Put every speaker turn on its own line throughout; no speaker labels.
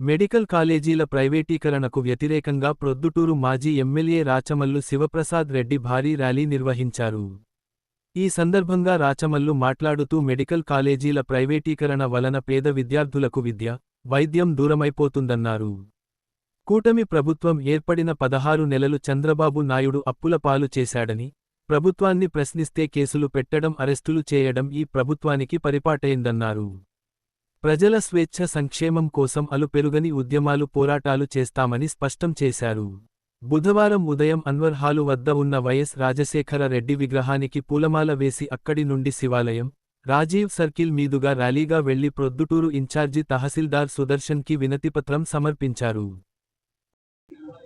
Medical కాలేజీల ప్రైవేటీకరణకు వ్యతిరేకంగా ప్రొద్దుటూరు మాజీ ఎమ్మెల్యే రాచమల్లు శివప్రసాద్ రెడ్డి భారీ ర్యాలీ నిర్వహించారు. ఈ సందర్భంగా రాచమల్లు మాట్లాడుతూ మెడికల్ కాలేజీల ప్రైవేటీకరణ వలన పేద విద్యార్థులకు విద్య వైద్యం దూరమైపోతుందన్నారు. కూటమి ప్రభుత్వం ఏర్పడిన పదహారు నెలలు చంద్రబాబు నాయుడు అప్పుల పాలు చేశాడని ప్రభుత్వాన్ని ప్రశ్నిస్తే కేసులు పెట్టడం అరెస్టులు చేయడం ఈ ప్రభుత్వానికి పరిపాటైందన్నారు. ప్రజల స్వేచ్ఛ సంక్షేమం కోసం అలుపెరుగని ఉద్యమాలు పోరాటాలు చేస్తామని స్పష్టం చేశారు. బుధవారం ఉదయం అన్వర్ హాలు వద్ద ఉన్న వైఎస్ రాజశేఖర రెడ్డి విగ్రహానికి పూలమాల వేసి అక్కడి నుండి శివాలయం రాజీవ్ సర్కిల్ మీదుగా ర్యాలీగా వెళ్ళి ప్రొద్దుటూరు ఇన్ఛార్జి తహసీల్దార్ సుదర్శన్కి వినతిపత్రం సమర్పించారు.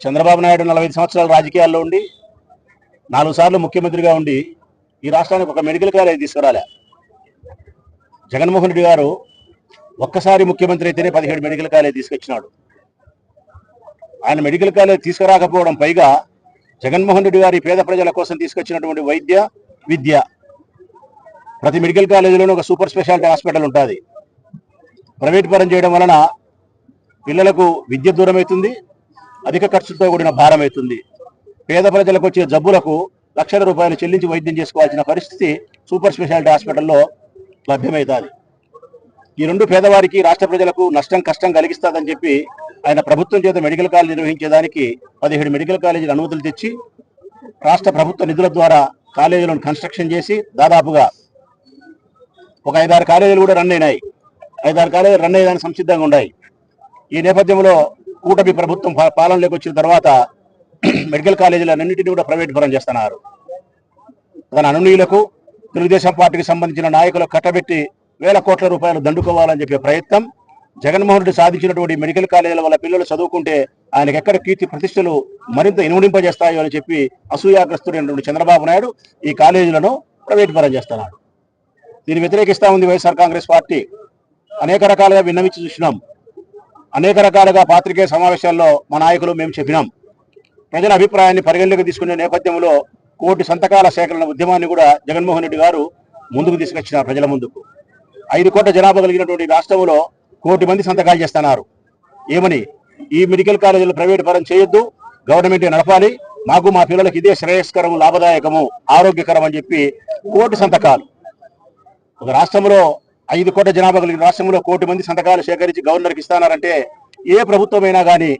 చంద్రబాబు నాయుడు నలభై సంవత్సరాల సంవత్సరాలు రాజకీయాల్లో ఉండి నాలుగు సార్లు ముఖ్యమంత్రిగా ఉండి ఈ రాష్ట్రానికి ఒక మెడికల్ కాలేజ్ తీసుకురాలే. జగన్మోహన్ రెడ్డి గారు ఒక్కసారి ముఖ్యమంత్రి అయితేనే పదిహేడు మెడికల్ కాలేజ్ తీసుకొచ్చినాడు. ఆయన మెడికల్ కాలేజ్ తీసుకురాకపోవడం పైగా జగన్మోహన్ రెడ్డి గారి పేద ప్రజల కోసం తీసుకొచ్చినటువంటి వైద్య విద్య. ప్రతి మెడికల్ కాలేజీలోనూ ఒక సూపర్ స్పెషాలిటీ హాస్పిటల్ ఉంటుంది. ప్రైవేట్ పరం చేయడం వలన పిల్లలకు విద్య దూరం అవుతుంది అధిక ఖర్చుతో కూడిన భారం అవుతుంది. పేద ప్రజలకు వచ్చే జబ్బులకు లక్షల రూపాయలు చెల్లించి వైద్యం చేసుకోవాల్సిన పరిస్థితి సూపర్ స్పెషాలిటీ హాస్పిటల్లో లభ్యమవుతుంది. ఈ రెండు పేదవారికి రాష్ట్ర ప్రజలకు నష్టం కష్టం కలిగిస్తాదని చెప్పి ఆయన ప్రభుత్వం చేత మెడికల్ కాలేజ్ నిర్వహించేదానికి పదిహేడు మెడికల్ కాలేజీల అనుమతులు తెచ్చి రాష్ట్ర ప్రభుత్వ నిధుల ద్వారా కాలేజీలను కన్స్ట్రక్షన్ చేసి దాదాపుగా ఒక ఐదారు కాలేజీలు కూడా రన్ అయినాయి. ఐదారు కాలేజీలు రన్ అయ్యేదానికి సంసిద్ధంగా ఉన్నాయి. ఈ నేపథ్యంలో కూటమి ప్రభుత్వం పాలనలోకి వచ్చిన తర్వాత మెడికల్ కాలేజీలన్నింటినీ కూడా ప్రైవేట్ పరం చేస్తున్నారు. తన అనునీయులకు తెలుగుదేశం పార్టీకి సంబంధించిన నాయకులకు కట్టబెట్టి వేల కోట్ల రూపాయలు దండుకోవాలని చెప్పే ప్రయత్నం జగన్మోహన్ రెడ్డి సాధించినటువంటి మెడికల్ కాలేజీల వల్ల పిల్లలు చదువుకుంటే ఆయనకి ఎక్కడ కీర్తి ప్రతిష్టలు మరింత ఇనుమడింపజేస్తాయో అని చెప్పి అసూయాగ్రస్తుడైనటువంటి చంద్రబాబు నాయుడు ఈ కాలేజీలను ప్రైవేట్ పరం చేస్తున్నాడు. దీన్ని వ్యతిరేకిస్తా ఉంది వైఎస్ఆర్ కాంగ్రెస్ పార్టీ. అనేక రకాలుగా విన్నవించి చూసినాం. అనేక రకాలుగా పాత్రికేయ సమావేశాల్లో మా నాయకులు మేము చెప్పినాం. ప్రజల అభిప్రాయాన్ని పరిగణలోకి తీసుకునే నేపథ్యంలో కోటి సంతకాల సేకరణ ఉద్యమాన్ని కూడా జగన్మోహన్ రెడ్డి గారు ముందుకు తీసుకొచ్చినారు ప్రజల ముందుకు. ఐదు కోట్ల జనాభా కలిగినటువంటి రాష్ట్రంలో కోటి మంది సంతకాలు చేస్తున్నారు. ఏమని? ఈ మెడికల్ కాలేజీలు ప్రైవేట్ పరం చేయొద్దు గవర్నమెంట్ నడపాలి. మాకు మా పిల్లలకి ఇదే శ్రేయస్కరము లాభదాయకము ఆరోగ్యకరం అని చెప్పి కోటి సంతకాలు. ఒక రాష్ట్రంలో ఐదు కోట్ల జనాభా కలిగిన రాష్ట్రంలో కోటి మంది సంతకాలు సేకరించి గవర్నర్కి ఇస్తానారంటే ఏ ప్రభుత్వమైనా కానీ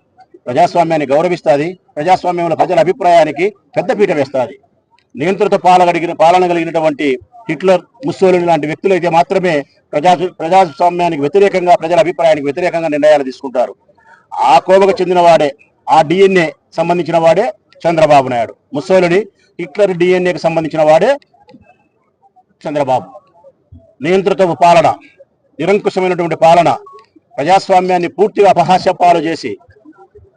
ప్రజాస్వామ్యాన్ని గౌరవిస్తుంది. ప్రజాస్వామ్యంలో ప్రజల అభిప్రాయానికి పెద్దపీట వేస్తుంది. నియంత్రిత పాలన కలిగిన పాలన కలిగినటువంటి హిట్లర్ ముస్సోలిని లాంటి వ్యక్తులు అయితే మాత్రమే ప్రజా ప్రజాస్వామ్యానికి వ్యతిరేకంగా ప్రజల అభిప్రాయానికి వ్యతిరేకంగా నిర్ణయాలు తీసుకుంటారు. ఆ కోవకు చెందిన వాడే ఆ డిఎన్ఏ సంబంధించిన వాడే చంద్రబాబు నాయుడు. ముసోలిని హిట్లర్ డిఎన్ఏకి సంబంధించిన వాడే చంద్రబాబు. నియంత్రిత పాలన నిరంకుశమైనటువంటి పాలన ప్రజాస్వామ్యాన్ని పూర్తిగా అపహాస్య పాలు చేసి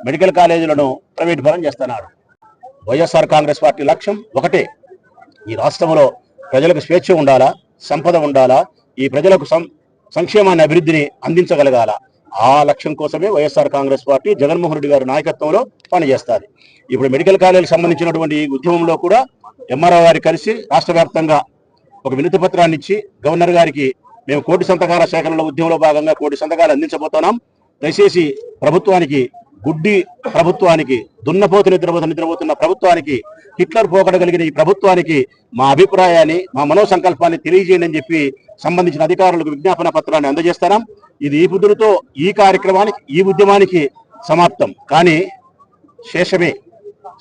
మెడికల్ కాలేజీలను ప్రైవేట్ పరం చేస్తున్నారు వైఎస్ఆర్ కాంగ్రెస్ పార్టీ లక్ష్యం ఒకటే. ఈ రాష్ట్రంలో ప్రజలకు స్వేచ్ఛ ఉండాలా? సంపద ఉండాలా? ఈ ప్రజలకు సం- సంక్షేమాన్ని అభివృద్ధిని అందించగలగాల. ఆ లక్ష్యం కోసమే వైఎస్ఆర్ కాంగ్రెస్ పార్టీ జగన్మోహన్ రెడ్డి గారి నాయకత్వంలో పనిచేస్తారు ఇప్పుడు మెడికల్ కాలేజీకి సంబంధించినటువంటి ఈ ఉద్యమంలో కూడా ఎంఆర్ఓ గారి కలిసి రాష్ట్ర వ్యాప్తంగా ఒక వినతి పత్రాన్ని ఇచ్చి గవర్నర్ గారికి మేము కోటి సంతకాల సేకరణలో ఉద్యమంలో భాగంగా కోటి సంతకాలు అందించబోతున్నాం. దయచేసి ప్రభుత్వానికి గుడ్డి ప్రభుత్వానికి దున్నపోతు నిద్రపోతు నిద్రపోతున్న ప్రభుత్వానికి హిట్లర్ పోకడగలిగిన ఈ ప్రభుత్వానికి మా అభిప్రాయాన్ని మా మనోసంకల్పాన్ని తెలియజేయండి అని చెప్పి సంబంధించిన అధికారులకు విజ్ఞాపన పత్రాన్ని అందజేస్తాం. ఇది ఈ బుద్ధులతో ఈ కార్యక్రమానికి ఈ ఉద్యమానికి సమాప్తం. కానీ శేషమే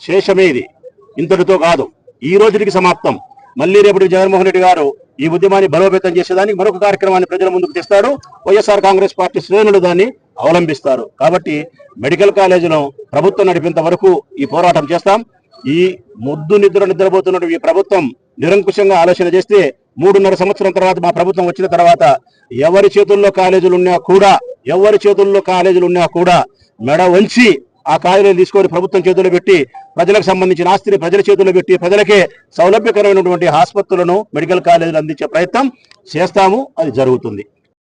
శేషమే ఇది. ఇంతటితో కాదు. ఈ రోజుకి సమాప్తం. మళ్ళీ రేపటి జగన్మోహన్ రెడ్డి గారు ఈ ఉద్యమాన్ని బలోపేతం చేసేదానికి మరొక కార్యక్రమాన్ని ప్రజల ముందుకు తెస్తాడు. వైఎస్ఆర్ కాంగ్రెస్ పార్టీ శ్రేణులు దాన్ని అవలంబిస్తారు. కాబట్టి మెడికల్ కాలేజీను ప్రభుత్వం నడిపేంత వరకు ఈ పోరాటం చేస్తాం. ఈ ముద్దు నిద్ర నిద్రపోతున్న ఈ ప్రభుత్వం నిరంకుశంగా ఆలోచన చేస్తే మూడున్నర సంవత్సరం తర్వాత మా ప్రభుత్వం వచ్చిన తర్వాత ఎవరి చేతుల్లో కాలేజీలు ఉన్నా కూడా ఎవరి చేతుల్లో కాలేజీలు ఉన్నా కూడా మెడ వంచి ఆ కాలేజీలు తీసుకొని ప్రభుత్వం చేతుల్లో పెట్టి ప్రజలకు సంబంధించిన ఆస్తిని ప్రజల చేతుల్లో పెట్టి ప్రజలకే సౌలభ్యకరమైనటువంటి ఆసుపత్రులను మెడికల్ కాలేజీలు అందించే ప్రయత్నం చేస్తాము. అది జరుగుతుంది.